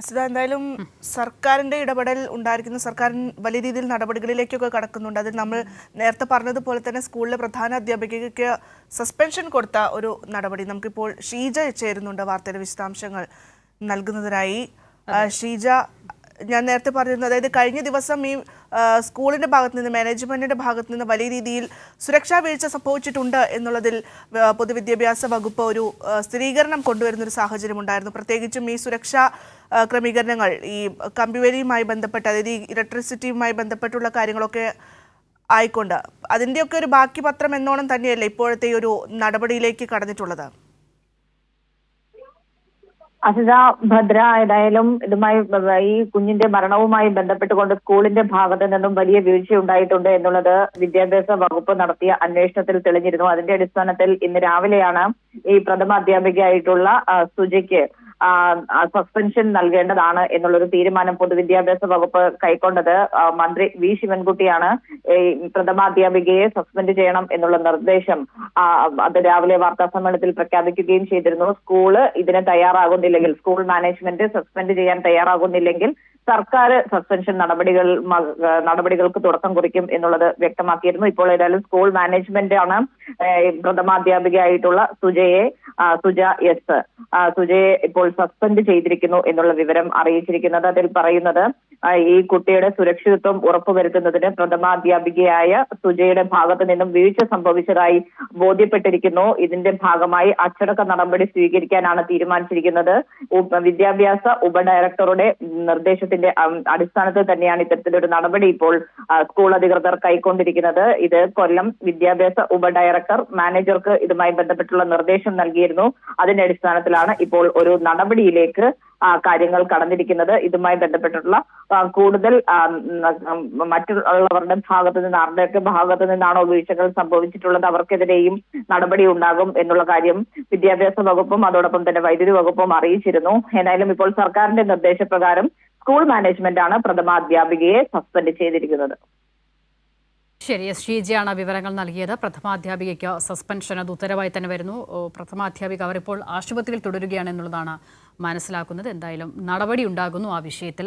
അസിത എന്തായാലും സർക്കാരിന്റെ ഇടപെടൽ ഉണ്ടായിരിക്കുന്ന. സർക്കാർ വലിയ രീതിയിൽ നടപടികളിലേക്കൊക്കെ കടക്കുന്നുണ്ട്. അതിൽ നമ്മൾ നേരത്തെ പറഞ്ഞതുപോലെ തന്നെ സ്കൂളിലെ പ്രധാന അധ്യാപികയ്ക്ക് സസ്പെൻഷൻ കൊടുത്ത ഒരു നടപടി. നമുക്കിപ്പോൾ ഷീജ ചേരുന്നുണ്ട് വാർത്തയുടെ വിശദാംശങ്ങൾ നൽകുന്നതിനായി. ഷീജ ഞാൻ നേരത്തെ പറഞ്ഞിരുന്നു അതായത് കഴിഞ്ഞ ദിവസം ഈ സ്കൂളിന്റെ ഭാഗത്ത് നിന്ന് മാനേജ്മെന്റിന്റെ ഭാഗത്ത് നിന്ന് വലിയ രീതിയിൽ സുരക്ഷാ വീഴ്ച സംഭവിച്ചിട്ടുണ്ട് എന്നുള്ളതിൽ പൊതുവിദ്യാഭ്യാസ വകുപ്പ് ഒരു സ്ഥിരീകരണം കൊണ്ടുവരുന്ന ഒരു സാഹചര്യം ഉണ്ടായിരുന്നു. പ്രത്യേകിച്ചും ഈ സുരക്ഷാ ക്രമീകരണങ്ങൾ ഈ കമ്പിവേലിയുമായി ബന്ധപ്പെട്ട് അതായത് ഈ ഇലക്ട്രിസിറ്റിയുമായി ബന്ധപ്പെട്ടുള്ള കാര്യങ്ങളൊക്കെ ആയിക്കൊണ്ട് അതിന്റെയൊക്കെ ഒരു ബാക്കി പത്രം എന്നോണം തന്നെയല്ലേ ഇപ്പോഴത്തെ ഒരു നടപടിയിലേക്ക് കടന്നിട്ടുള്ളത്? അസിത ഭദ്ര ഏതായാലും ഇതുമായി ഈ കുഞ്ഞിന്റെ മരണവുമായി ബന്ധപ്പെട്ടുകൊണ്ട് സ്കൂളിന്റെ ഭാഗത്ത് നിന്നും വലിയ വീഴ്ച ഉണ്ടായിട്ടുണ്ട് എന്നുള്ളത് വിദ്യാഭ്യാസ വകുപ്പ് നടത്തിയ അന്വേഷണത്തിൽ തെളിഞ്ഞിരുന്നു. അതിന്റെ അടിസ്ഥാനത്തിൽ ഇന്ന് രാവിലെയാണ് ഈ പ്രഥമ അധ്യാപികയായിട്ടുള്ള സുജയ്ക്ക് സസ്പെൻഷൻ നൽകേണ്ടതാണ് എന്നുള്ളൊരു തീരുമാനം പൊതുവിദ്യാഭ്യാസ വകുപ്പ് കൈക്കൊണ്ടത് മന്ത്രി വി ശിവൻകുട്ടിയാണ്. പ്രഥമാധ്യാപികയെ സസ്പെൻഡ് ചെയ്യണം എന്നുള്ള നിർദ്ദേശം അത് രാവിലെ വാർത്താ സമ്മേളനത്തിൽ പ്രഖ്യാപിക്കുകയും ചെയ്തിരുന്നു. സ്കൂൾ ഇതിന് തയ്യാറാകുന്നില്ലെങ്കിൽ സ്കൂൾ മാനേജ്മെന്റ് സസ്പെൻഡ് ചെയ്യാൻ തയ്യാറാകുന്നില്ലെങ്കിൽ സർക്കാർ സസ്പെൻഷൻ നടപടികൾ നടപടികൾക്ക് തുടക്കം കുറിക്കും എന്നുള്ളത് വ്യക്തമാക്കിയിരുന്നു. ഇപ്പോൾ ഏതായാലും സ്കൂൾ മാനേജ്മെന്റ് ആണ് പ്രഥമാധ്യാപികയായിട്ടുള്ള സുജയെ സുജ എസ് സുജയെ ഇപ്പോൾ സസ്പെൻഡ് ചെയ്തിരിക്കുന്നു എന്നുള്ള വിവരം അറിയിച്ചിരിക്കുന്നത്. അതിൽ പറയുന്നത് ഈ കുട്ടിയുടെ സുരക്ഷിതത്വം ഉറപ്പുവരുത്തുന്നതിന് പ്രഥമാധ്യാപികയായ സുജയുടെ ഭാഗത്ത് നിന്നും വീഴ്ച സംഭവിച്ചതായി ബോധ്യപ്പെട്ടിരിക്കുന്നു. ഇതിന്റെ ഭാഗമായി അച്ചടക്ക നടപടി സ്വീകരിക്കാനാണ് തീരുമാനിച്ചിരിക്കുന്നത്. വിദ്യാഭ്യാസ ഉപഡയറക്ടറുടെ നിർദ്ദേശത്തിന്റെ അടിസ്ഥാനത്തിൽ തന്നെയാണ് ഇത്തരത്തിലൊരു നടപടി ഇപ്പോൾ സ്കൂൾ അധികൃതർ കൈക്കൊണ്ടിരിക്കുന്നത്. ഇത് കൊല്ലം വിദ്യാഭ്യാസ ഉപഡയറക്ടർ മാനേജർക്ക് ഇതുമായി ബന്ധപ്പെട്ടുള്ള നിർദ്ദേശം നൽകിയിരുന്നു. അതിന്റെ അടിസ്ഥാനത്തിലാണ് ഇപ്പോൾ ഒരു നടപടിയിലേക്ക് കാര്യങ്ങൾ കടന്നിരിക്കുന്നത് ഇതുമായി ബന്ധപ്പെട്ടിട്ടുള്ള കൂടുതൽ മറ്റുള്ളവരുടെ ഭാഗത്ത് നിന്ന് ആരുടെയൊക്കെ ഭാഗത്ത് നിന്നാണോ വീഴ്ചകൾ സംഭവിച്ചിട്ടുള്ളത് അവർക്കെതിരെയും നടപടി ഉണ്ടാകും എന്നുള്ള കാര്യം വിദ്യാഭ്യാസ വകുപ്പും അതോടൊപ്പം തന്നെ വൈദ്യുതി വകുപ്പും അറിയിച്ചിരുന്നു. ഏതായാലും ഇപ്പോൾ സർക്കാരിന്റെ നിർദ്ദേശപ്രകാരം സ്കൂൾ മാനേജ്മെന്റാണ് പ്രഥമാധ്യാപികയെ സസ്പെൻഡ് ചെയ്തിരിക്കുന്നത്. ശരി എസ്. ഷീജയാണ് വിവരങ്ങൾ നൽകിയത്. പ്രഥമാധ്യാപികയ്ക്ക് സസ്പെൻഷൻ അത് ഉത്തരവായി തന്നെ വരുന്നു. പ്രഥമാധ്യാപിക അവരിപ്പോൾ ആശുപത്രിയിൽ തുടരുകയാണ് എന്നുള്ളതാണ് മനസ്സിലാക്കുന്നത്. എന്തായാലും നടപടി ഉണ്ടാകുന്നു ആ വിഷയത്തിൽ.